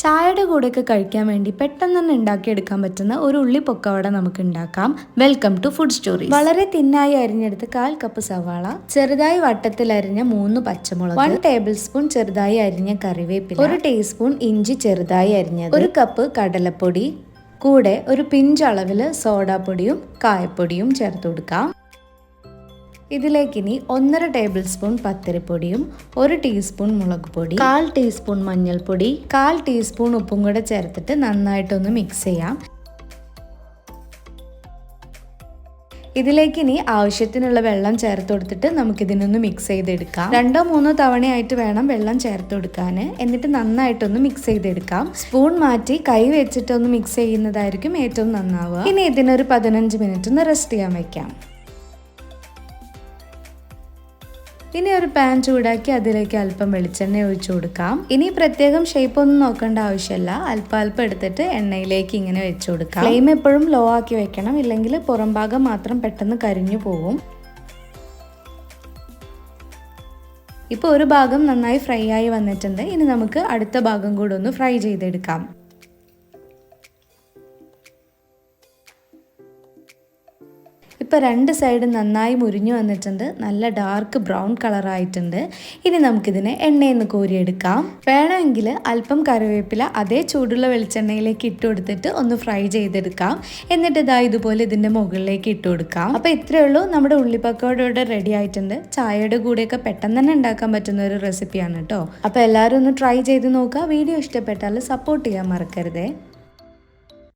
ചായയുടെ കൂടെയൊക്കെ കഴിക്കാൻ വേണ്ടി പെട്ടെന്ന് തന്നെ ഉണ്ടാക്കിയെടുക്കാൻ പറ്റുന്ന ഒരു ഉള്ളി പൊക്കവട നമുക്ക് ഉണ്ടാക്കാം. വെൽക്കം ടു ഫുഡ് സ്റ്റോറി വളരെ തിന്നായി അരിഞ്ഞെടുത്ത് കാൽ കപ്പ് സവാള ചെറുതായി വട്ടത്തിൽ അരിഞ്ഞ മൂന്ന് പച്ചമുളക് വൺ ടേബിൾ സ്പൂൺ ചെറുതായി അരിഞ്ഞ കറിവേപ്പില ഒരു ടീസ്പൂൺ ഇഞ്ചി ചെറുതായി അരിഞ്ഞത് ഒരു കപ്പ് കടലപ്പൊടി കൂടെ ഒരു പിഞ്ച് അളവിൽ സോഡാപ്പൊടിയും കായപ്പൊടിയും ചേർത്ത് കൊടുക്കാം. ഇതിലേക്കിനി ഒന്നര ടേബിൾ സ്പൂൺ പത്തിരിപ്പൊടിയും ഒരു ടീസ്പൂൺ മുളക് പൊടി കാൽ ടീസ്പൂൺ മഞ്ഞൾപ്പൊടി കാൽ ടീസ്പൂൺ ഉപ്പും കൂടെ ചേർത്തിട്ട് നന്നായിട്ടൊന്ന് മിക്സ് ചെയ്യാം. ഇതിലേക്ക് ഇനി ആവശ്യത്തിനുള്ള വെള്ളം ചേർത്ത് കൊടുത്തിട്ട് നമുക്കിതിനൊന്ന് മിക്സ് ചെയ്തെടുക്കാം. രണ്ടോ മൂന്നോ തവണയായിട്ട് വേണം വെള്ളം ചേർത്ത് കൊടുക്കാൻ എന്നിട്ട് നന്നായിട്ടൊന്ന് മിക്സ് ചെയ്തെടുക്കാം. സ്പൂൺ മാറ്റി കൈ വെച്ചിട്ടൊന്ന് മിക്സ് ചെയ്യുന്നതായിരിക്കും ഏറ്റവും നന്നാവുക. ഇനി ഇതിനൊരു പതിനഞ്ച് മിനിറ്റ് ഒന്ന് റെസ്റ്റ് ചെയ്യാൻ വെക്കാം. ഇനി ഒരു പാൻ ചൂടാക്കി അതിലേക്ക് അല്പം വെളിച്ചെണ്ണ ഒഴിച്ചു കൊടുക്കാം. ഇനി പ്രത്യേകം ഷേപ്പ് ഒന്നും നോക്കേണ്ട ആവശ്യമില്ല അല്പം അല്പം എടുത്തിട്ട് എണ്ണയിലേക്ക് ഇങ്ങനെ വെച്ചു കൊടുക്കാം. ഫ്ലെയിം എപ്പോഴും ലോ ആക്കി വെക്കണം. ഇല്ലെങ്കിൽ പുറം ഭാഗം മാത്രം പെട്ടെന്ന് കരിഞ്ഞു പോകും ഇപ്പോൾ ഒരു ഭാഗം നന്നായി ഫ്രൈ ആയി വന്നിട്ടുണ്ട്. ഇനി നമുക്ക് അടുത്ത ഭാഗം കൂടെ ഒന്ന് ഫ്രൈ ചെയ്തെടുക്കാം. ഇപ്പോൾ രണ്ട് സൈഡും നന്നായി മുരിഞ്ഞു വന്നിട്ടുണ്ട്. നല്ല ഡാർക്ക് ബ്രൗൺ കളറായിട്ടുണ്ട് ഇനി നമുക്കിതിനെ എണ്ണയിൽ നിന്ന് കോരിയെടുക്കാം. വേണമെങ്കിൽ അല്പം കറിവേപ്പില അതേ ചൂടുള്ള വെളിച്ചെണ്ണയിലേക്ക് ഇട്ട് കൊടുത്തിട്ട് ഒന്ന് ഫ്രൈ ചെയ്തെടുക്കാം. എന്നിട്ട് ഇതാ ഇതുപോലെ ഇതിന്റെ മുകളിലേക്ക് ഇട്ട് കൊടുക്കാം. അപ്പോൾ ഇത്രയേ ഉള്ളൂ. നമ്മുടെ ഉള്ളിപ്പക്കോടോടെ റെഡി ആയിട്ടുണ്ട്. ചായയുടെ കൂടെയൊക്കെ പെട്ടെന്ന് തന്നെ ഉണ്ടാക്കാൻ പറ്റുന്ന ഒരു റെസിപ്പിയാണ് കേട്ടോ അപ്പോൾ എല്ലാവരും ഒന്ന് ട്രൈ ചെയ്ത് നോക്കുക. വീഡിയോ ഇഷ്ടപ്പെട്ടാൽ സപ്പോർട്ട് ചെയ്യാൻ മറക്കരുതേ.